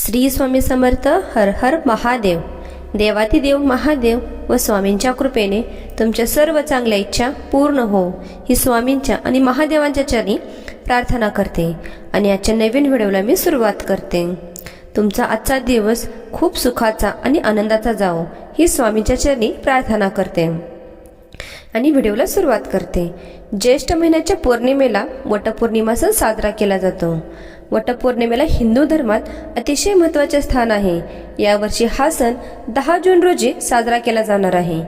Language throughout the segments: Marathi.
श्री स्वामी समर्थ हर हर महादेव. देवातिदेव महादेव व स्वामींच्या कृपेने तुमच्या सर्व चांगल्या इच्छा पूर्ण हो. ही स्वामींच्या आणि महादेवांच्या चरणी प्रार्थना करते आणि आजच्या नवीन व्हिडिओला मी सुरुवात करते. तुमचा आजचा दिवस खूप सुखाचा आणि आनंदाचा जावो ही स्वामींच्या चरणी प्रार्थना करते. आणि व्हिडिओला सुरुवात करते. ज्येष्ठ महिन्याच्या पौर्णिमेला वटपौर्णिमा सण साजरा केला जातो. वटपौर्णिमेला हिंदू धर्मात अतिशय महत्त्वाचे स्थान आहे. यावर्षी हा सण दहा जून रोजी साजरा केला जाणार आहे.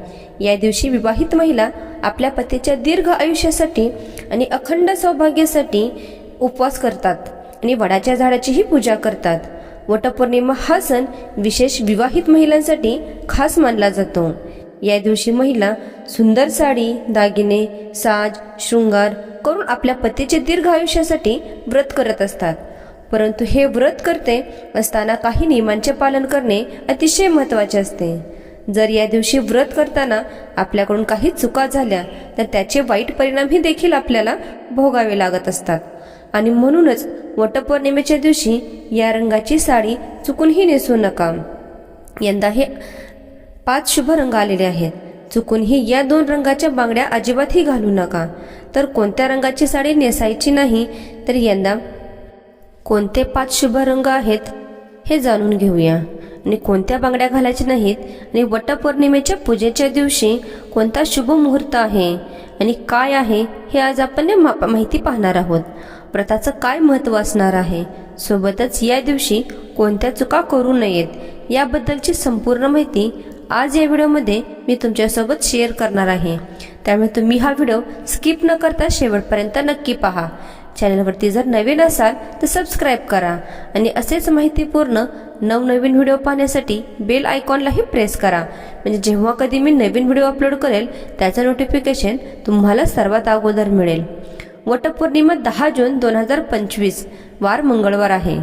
या दिवशी विवाहित महिला आपल्या पतीच्या दीर्घ आयुष्यासाठी आणि अखंड सौभाग्यासाठी उपवास करतात आणि वडाच्या झाडाचीही पूजा करतात. वटपौर्णिमा हा सण विशेष विवाहित महिलांसाठी खास मानला जातो. या दिवशी महिला सुंदर साडी दागिने साज शृंगार करून आपल्या पतीचे दीर्घ आयुष्यासाठी व्रत करत असतात. परंतु हे व्रत करते असताना काही नियमांचे पालन करणे अतिशय महत्त्वाचे असते. जर या दिवशी व्रत करताना आपल्याकडून काही चुका झाल्या तर त्याचे वाईट परिणामही देखील आपल्याला भोगावे लागत असतात. आणि म्हणूनच वटपौर्णिमेच्या दिवशी या रंगाची साडी चुकूनही नेसू नका. यंदा हे पाच शुभ रंग आलेले आहेत. चुकूनही या दोन रंगाच्या बांगड्या अजिबातही घालू नका. तर कोणत्या रंगाची साडी नेसायची नाही तर यंदा कोणते पाच शुभ रंग आहेत हे जाणून घेऊया. आणि कोणत्या बांगड्या घालायच्या नाहीत आणि वटपौर्णिमेच्या पूजेच्या दिवशी कोणता शुभ मुहूर्त आहे आणि काय आहे हे आज आपण मा- माहिती पाहणार आहोत. व्रताचं काय महत्त्व असणार आहे? सोबतच या दिवशी कोणत्या चुका करू नयेत याबद्दलची संपूर्ण माहिती आज या व्हिडिओमध्ये मी तुमच्यासोबत शेअर करणार आहे. त्यामुळे तुम्ही हा व्हिडिओ स्किप न करता शेवटपर्यंत नक्की पहा. चॅनलवरती जर नवीन असाल तर सबस्क्राईब करा आणि असेच माहितीपूर्ण नवनवीन व्हिडिओ पाहण्यासाठी बेल आयकॉनलाही प्रेस करा. म्हणजे जेव्हा कधी मी नवीन व्हिडिओ अपलोड करेल त्याचं नोटिफिकेशन तुम्हाला सर्वात अगोदर मिळेल. वटपौर्णिमा दहा जून दोन हजार पंचवीस वार मंगळवार आहे.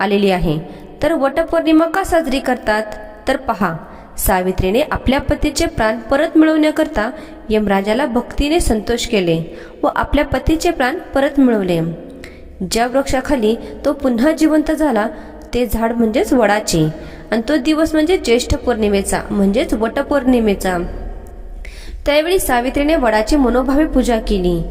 आलेली आहे. तर वटपौर्णिमा का साजरी करतात? तर पहा. सावित्रीने आपल्या पतीचे प्राण परत मिळवण्याकरता यमराजाला भक्तीने संतोष केले व आपल्या पतीचे प्राण परत मिळवले. ज्या वृक्षाखाली तो पुन्हा जिवंत झाला ते झाड म्हणजेच वडाचे. आणि तो दिवस म्हणजे ज्येष्ठ पौर्णिमेचा म्हणजेच वटपौर्णिमेचा. त्यावेळी सावित्रीने वडाची मनोभावे पूजा केली.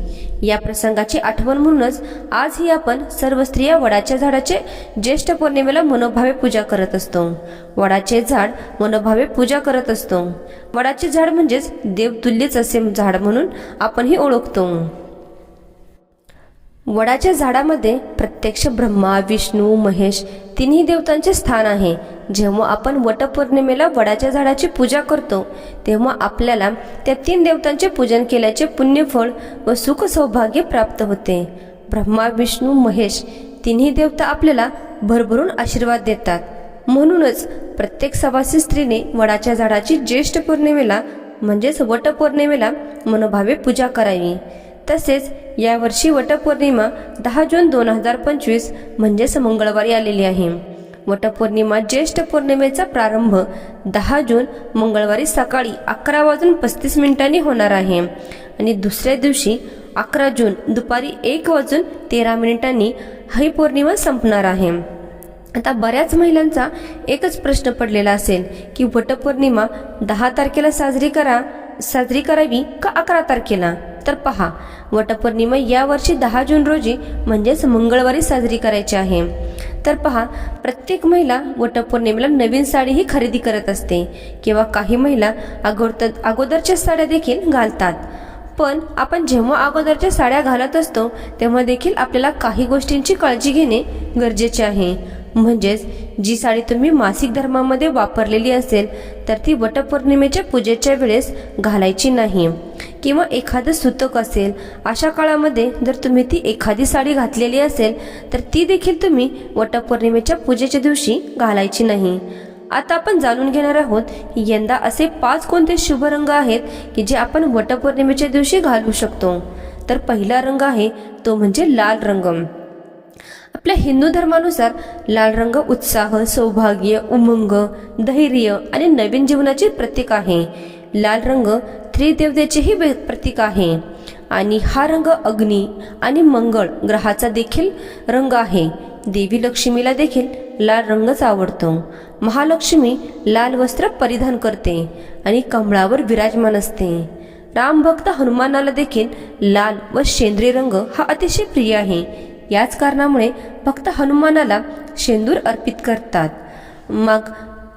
या प्रसंगाची आठवण म्हणूनच आजही आपण सर्व स्त्रिया वडाच्या झाडाचे ज्येष्ठ पौर्णिमेला मनोभावे पूजा करत असतो. वडाचे झाड मनोभावे पूजा करत असतो. वडाचे झाड म्हणजेच देवतुल्यच असे झाड म्हणून आपणही ओळखतो. वडाच्या झाडामध्ये प्रत्यक्ष ब्रह्मा विष्णू महेश तिन्ही देवतांचे स्थान आहे. जेव्हा आपण वटपौर्णिमेला वडाच्या झाडाची पूजा करतो तेव्हा आपल्याला त्या तीन देवतांचे पूजन केल्याचे पुण्यफळ व सुख सौभाग्य प्राप्त होते. ब्रह्मा विष्णू महेश तिन्ही देवता आपल्याला भरभरून आशीर्वाद देतात. म्हणूनच प्रत्येक सवासी स्त्रीने वडाच्या झाडाची ज्येष्ठ पौर्णिमेला म्हणजेच वटपौर्णिमेला मनोभावे पूजा करावी. तसेच यावर्षी वटपौर्णिमा दहा जून दोन हजार पंचवीस म्हणजेच मंगळवारी आलेली आहे. वटपौर्णिमा ज्येष्ठ पौर्णिमेचा प्रारंभ दहा जून मंगळवारी सकाळी अकरा वाजून पस्तीस मिनिटांनी होणार आहे. आणि दुसऱ्या दिवशी अकरा जून दुपारी एक वाजून तेरा मिनिटांनी ही पौर्णिमा संपणार आहे. आता बऱ्याच महिलांचा एकच प्रश्न पडलेला असेल की वटपौर्णिमा दहा तारखेला साजरी करा साजरी करावी का अकरा तारखेला? तर पहा. वटपौर्णिमा यावर्षी दहा जून रोजी म्हणजेच मंगळवारी साजरी करायची आहे. तर पहा प्रत्येक महिला वटपौर्णिमेला नवीन साडी ही खरेदी करत असते किंवा काही महिला अगोदर अगोदरच्या साड्या देखील घालतात. पण आपण जेव्हा अगोदरच्या साड्या घालत असतो तेव्हा देखील आपल्याला काही गोष्टींची काळजी घेणे गरजेचे आहे. म्हणजेच जी साडी तुम्ही मासिक धर्मामध्ये वापरलेली असेल तर ती वटपौर्णिमेच्या पूजेच्या वेळेस घालायची नाही. किंवा एखादं सुतक असेल अशा काळामध्ये जर तुम्ही ती एखादी साडी घातलेली असेल तर ती देखील तुम्ही वटपौर्णिमेच्या पूजेच्या दिवशी घालायची नाही. आता आपण जाणून घेणार आहोत यंदा असे पाच कोणते शुभ रंग आहेत की जे आपण वटपौर्णिमेच्या दिवशी घालू शकतो? तर पहिला रंग आहे तो म्हणजे लाल रंग आपल्या हिंदू धर्मानुसार लाल रंग उत्साह सौभाग्य उमंग धैर्य आणि नवीन जीवनाचे प्रतीक आहे. लाल रंग त्रिदेवतेचेही प्रतीक आहे. आणि हा रंग अग्नी आणि मंगळ ग्रहाचा देखील रंग आहे. देवी लक्ष्मीला देखील लाल रंगच आवडतो. महालक्ष्मी लाल वस्त्र परिधान करते आणि कमळावर विराजमान असते. रामभक्त हनुमानाला देखील लाल व शेंद्री रंग हा अतिशय प्रिय आहे. याच कारणामुळे भक्त हनुमानाला शेंदूर अर्पित करतात. मग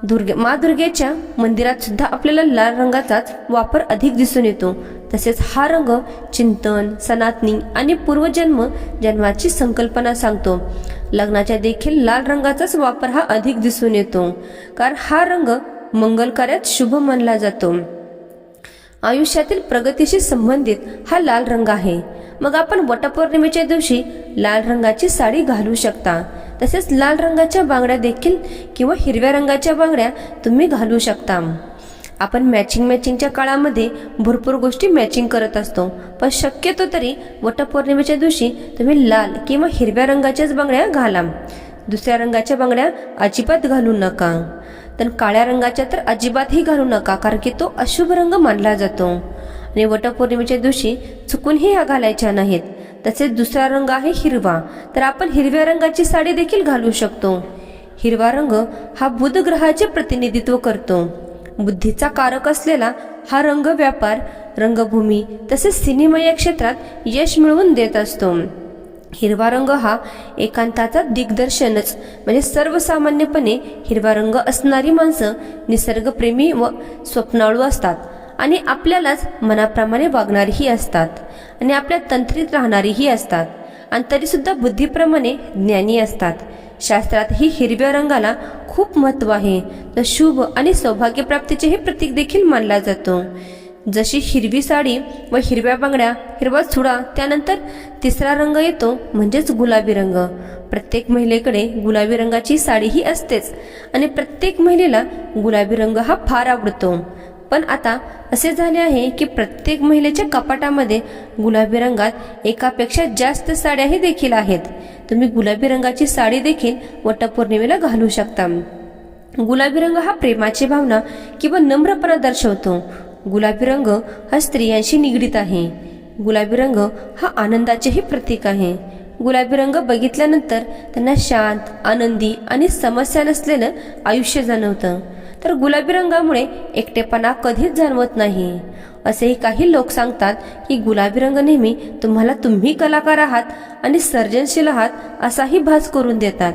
दुर्गे मा दुर्गेच्या मंदिरात सुद्धा आपल्याला लाल रंगाचाच वापर अधिक दिसून येतो. तसेच हा रंग चिंतन सनातनी आणि पूर्वजन्म जन्माची संकल्पना सांगतो. लग्नाच्या देखील लाल रंगाचाच वापर हा अधिक दिसून येतो कारण हा रंग मंगल कार्यात शुभ मानला जातो. आयुष्यातील प्रगतीशी संबंधित हा लाल रंग आहे. मग आपण वटपौर्णिमेच्या दिवशी लाल रंगाची साडी घालू शकता. तसेच लाल रंगाच्या बांगड्या देखील किंवा हिरव्या रंगाच्या बांगड्या तुम्ही घालू शकता. आपण मॅचिंग मॅचिंगच्या काळामध्ये भरपूर गोष्टी मॅचिंग करत असतो. पण शक्यतो तरी वटपौर्णिमेच्या दिवशी तुम्ही लाल किंवा हिरव्या रंगाच्याच बांगड्या घाला. दुसऱ्या रंगाच्या बांगड्या अजिबात घालू नका. तर काळ्या रंगाच्या तर अजिबातही घालू नका कारण की तो अशुभ रंग मानला जातो. आणि वटपौर्णिमेच्या दिवशी चुकूनही ह्या घालायच्या नाहीत. तसेच दुसरा रंग आहे हिरवा. तर आपण हिरव्या रंगाची साडी देखील घालू शकतो. हिरवा रंग हा बुध ग्रहाचे प्रतिनिधित्व करतो. बुद्धीचा कारक असलेला हा रंग व्यापार रंगभूमी तसेच सिनेमा या क्षेत्रात यश मिळवून देत असतो. हिरवा रंग हा एकांताचा दिग्दर्शनच. म्हणजे सर्वसामान्यपणे हिरवा रंग असणारी माणसं निसर्गप्रेमी व स्वप्नाळू असतात. आणि आपल्यालाच मनाप्रमाणे वागणारीही असतात आणि आपल्या तंत्रीत राहणारीही असतात. आणि तरीसुद्धा बुद्धीप्रमाणे ज्ञानी असतात. शास्त्रातही हिरव्या रंगाला खूप महत्त्व आहे. तर शुभ आणि सौभाग्यप्राप्तीचे हे प्रतीक देखील मानला जातो. जशी हिरवी साडी व हिरव्या बांगड्या हिरवा चुडा त्यानंतर तिसरा रंग येतो म्हणजेच गुलाबी रंग. प्रत्येक महिलेकडे गुलाबी रंगाची साडीही असतेच आणि प्रत्येक महिलेला गुलाबी रंग हा फार आवडतो. पण आता असे झाले आहे की प्रत्येक महिलेच्या कपाटामध्ये गुलाबी रंगात एकापेक्षा जास्त साड्याही देखील आहेत. तुम्ही गुलाबी रंगाची साडी देखील वटपौर्णिमेला घालू शकता. गुलाबी रंग हा प्रेमाची भावना किंवा नम्रपणा दर्शवतो. गुलाबी रंग हा स्त्रियांशी निगडीत आहे. गुलाबी रंग हा आनंदाचेही प्रतीक आहे. गुलाबी रंग बघितल्यानंतर त्यांना शांत आनंदी आणि समस्या नसलेलं आयुष्य जाणवतं. तर गुलाबी रंगामुळे एकटेपणा कधीच जाणवत नाही. असेही काही लोक सांगतात की गुलाबी रंग नेहमी तुम्हाला तुम्ही कलाकार आहात आणि सर्जनशील आहात असाही भास करून देतात.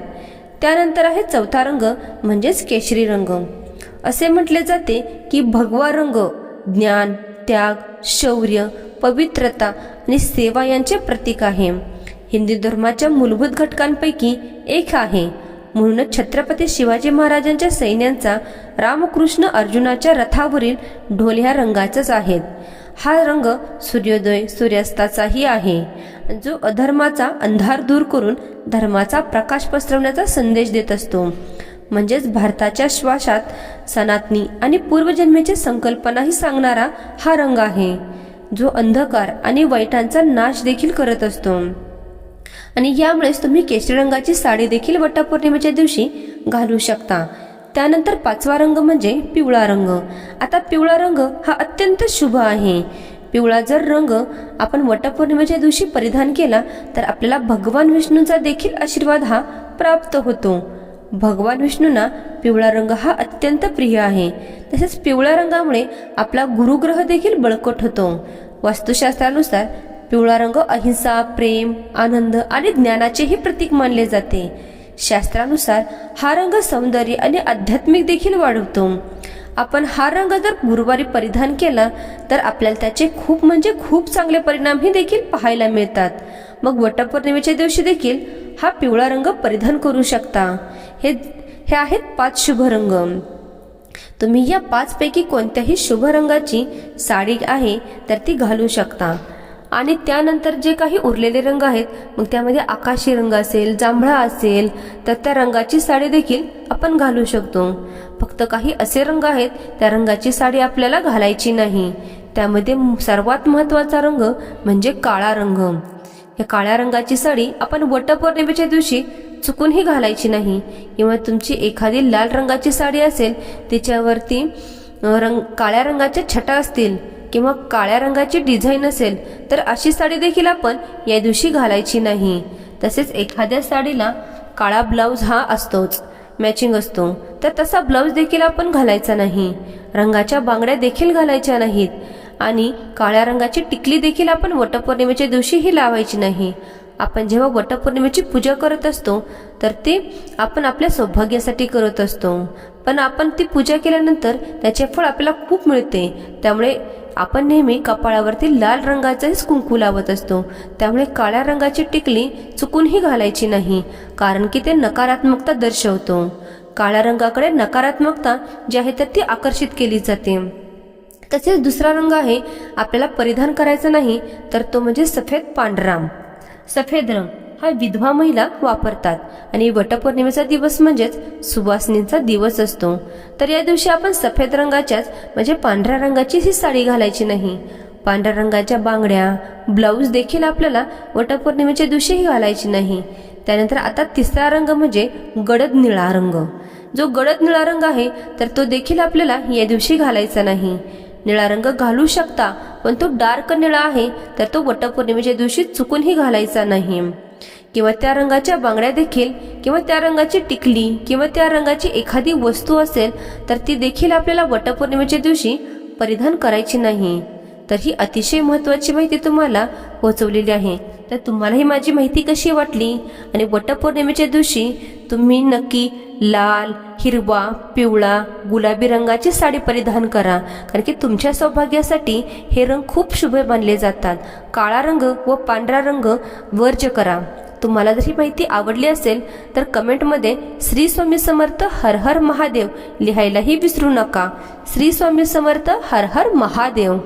त्यानंतर आहे चौथा रंग म्हणजेच केशरी रंग. असे म्हटले जाते की भगवा रंग ज्ञान त्याग शौर्य पवित्रता आणि सेवा यांचे प्रतीक आहे. हिंदू धर्माच्या मूलभूत घटकांपैकी एक आहे. म्हणूनच छत्रपती शिवाजी महाराजांच्या सैन्यांचा रामकृष्ण अर्जुनाच्या रथावरील ढोल ह्या रंगाचाच आहेत हा रंग सूर्योदय सूर्यास्ताचाही आहे. जो अधर्माचा अंधार दूर करून धर्माचा प्रकाश पसरवण्याचा संदेश देत असतो. म्हणजेच भारताच्या श्वासात सनातनी आणि पूर्वजन्मेची संकल्पनाही सांगणारा हा रंग आहे. जो अंधकार आणि वाईटांचा नाश देखील करत असतो. आणि यामुळेच तुम्ही केशरी रंगाची साडी देखील वटपौर्णिमेच्या दिवशी घालू शकता. त्यानंतर पाचवा रंग म्हणजे पिवळा रंग. आता पिवळा रंग हा अत्यंत शुभ आहे. पिवळा जर रंग आपण वटपौर्णिमेच्या दिवशी परिधान केला तर आपल्याला भगवान विष्णूंचा देखील आशीर्वाद हा प्राप्त होतो. भगवान विष्णूंना पिवळा रंग हा अत्यंत प्रिय आहे. तसेच पिवळ्या रंगामुळे आपला गुरुग्रह देखील बळकट होतो. वास्तुशास्त्रानुसार पिवळा रंग अहिंसा प्रेम आनंद आणि ज्ञानाचेही प्रतीक मानले जाते. शास्त्रानुसार हा रंग सौंदर्य आणि आध्यात्मिक देखील वाढवतो. आपण हा रंग जर गुरुवारी परिधान केला तर आपल्याला त्याचे खूप म्हणजे खूप चांगले परिणामही देखील पाहायला मिळतात. मग वटपौर्णिमेच्या दिवशी देखील हा पिवळा रंग परिधान करू शकता. हे हे आहेत पाच शुभ रंग. तुम्ही या पाचपैकी कोणत्याही शुभ रंगाची साडी आहे तर ती घालू शकता. आणि त्यानंतर जे काही उरलेले रंग आहेत मग त्यामध्ये आकाशी रंग असेल जांभळा असेल तर त्या रंगाची साडी देखील आपण घालू शकतो. फक्त काही असे रंग आहेत त्या रंगाची साडी आपल्याला घालायची नाही. त्यामध्ये सर्वात महत्त्वाचा रंग म्हणजे काळा रंग. या काळ्या रंगाची साडी आपण वटपौर्णिमेच्या दिवशी चुकूनही घालायची नाही. किंवा तुमची एखादी लाल रंगाची साडी असेल तिच्यावरती रंग काळ्या रंगाच्या छटा असतील किंवा काळ्या रंगाची डिझाईन असेल तर अशी साडी देखील आपण या दिवशी घालायची नाही. तसेच एखाद्या साडीला काळा ब्लाऊज हा असतोच मॅचिंग असतो. तर तसा ब्लाऊज देखील आपण घालायचा नाही. रंगाच्या बांगड्या देखील घालायच्या नाहीत. आणि काळ्या रंगाची टिकली देखील आपण वटपौर्णिमेच्या दिवशीही लावायची नाही. आपण जेव्हा वटपौर्णिमेची पूजा करत असतो तर ते आपण आपल्या सौभाग्यासाठी करत असतो. पण आपण ती पूजा केल्यानंतर त्याचे फळ आपल्याला खूप मिळते. त्यामुळे आपण नेहमी कपाळावरती लाल रंगाचाच कुंकू लावत असतो. त्यामुळे काळ्या रंगाची टिकली चुकूनही घालायची नाही कारण की ते नकारात्मकता दर्शवतो. काळ्या रंगाकडे नकारात्मकता जी आहे तर ती आकर्षित केली जाते. तसेच दुसरा रंग आहे आपल्याला परिधान करायचा नाही तर तो म्हणजे सफेद पांढरा. सफेद रंग. हा विधवा महिला वापरतात. आणि वटपौर्णिमेचा दिवस म्हणजेच सुवासिनींचा दिवस असतो. तर या दिवशी आपण सफेद रंगाच्याच म्हणजे पांढऱ्या रंगाची ही साडी घालायची नाही. पांढऱ्या रंगाच्या बांगड्या ब्लाऊज देखील आपल्याला वटपौर्णिमेच्या दिवशीही घालायची नाही. त्यानंतर आता तिसरा रंग म्हणजे गडद निळा रंग. जो गडद निळा रंग आहे तर तो देखील आपल्याला या दिवशी घालायचा नाही. निळा रंग घालू शकता पण तो डार्क निळा आहे तर तो वटपौर्णिमेच्या दिवशी चुकूनही घालायचा नाही. किंवा त्या रंगाच्या बांगड्या देखील किंवा त्या रंगाची टिकली किंवा त्या रंगाची एखादी वस्तू असेल तर ती देखील आपल्याला वटपौर्णिमेच्या दिवशी परिधान करायची नाही. तर ही अतिशय महत्त्वाची माहिती तुम्हाला पोहोचवलेली आहे. तर तुम्हाला ही माझी माहिती कशी वाटली? आणि वटपौर्णिमेच्या दिवशी तुम्ही नक्की लाल हिरवा पिवळा गुलाबी रंगाची साडी परिधान करा. कारण की तुमच्या सौभाग्यासाठी हे रंग खूप शुभ मानले जातात. काळा रंग व पांढरा रंग वर्ज करा. तुम्हाला जर ही माहिती आवडली असेल तर कमेंटमध्ये श्री स्वामी समर्थ हर हर महादेव लिहायलाही विसरू नका. श्री स्वामी समर्थ हर हर महादेव.